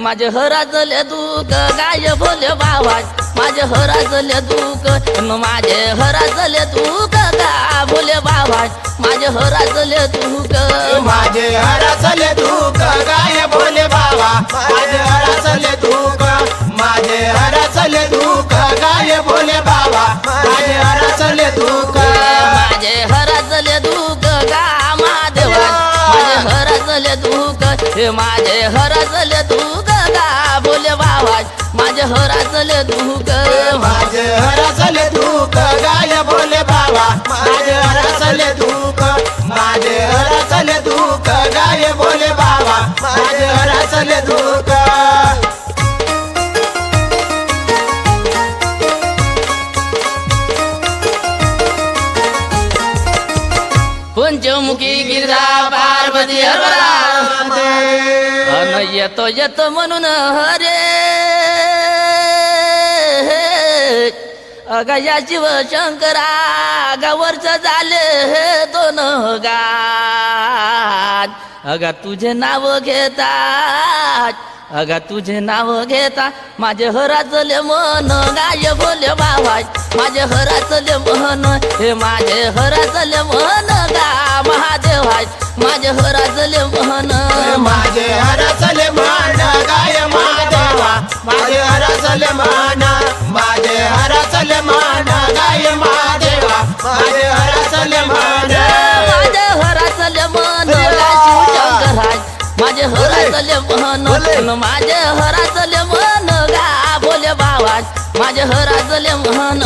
माझे हराजले दुख गाय बोले बाबा माझे हराजले दुःख माझे हराजले दुख गा बोले बाबा माझे हराजले दुख माझे हराजले दुख गाय बोले बाबा माझे हराजले दुख माझे हराजले दुख गाय बोले बाबा माझे हराजले दुख माझे हराजले दुख गा महादेवा माझे हराजले दुख माझे हराजले दुख गा बोले बाबाज माझे हराजले दुःख माझे हरसले दुःख गाय बोले बाबा. माझे हरसले दुःख माझे हरसले दुःख गाय बोले बाबा. माझे हरसले दुःख. पंचमुखी गिरा पार्वती हरवरा येतो येतो म्हणून हरे. अगा या शिव शंकरा गावरच झाले हे दोन गात. अगा तुझे नाव घेतात. अगा तुझे नाव घेता माझे हराचले मन गाय बोले बाबा माझे हराचले मन हे माझे हराचले मन गा महादेवाय. माझे हराचले मन माझे हराचले मन गाय महादेवा. माझे हराचले मन माझे हराचले मन माझे हराचले मन गा बोले बाबाज. माझे हराचले मन.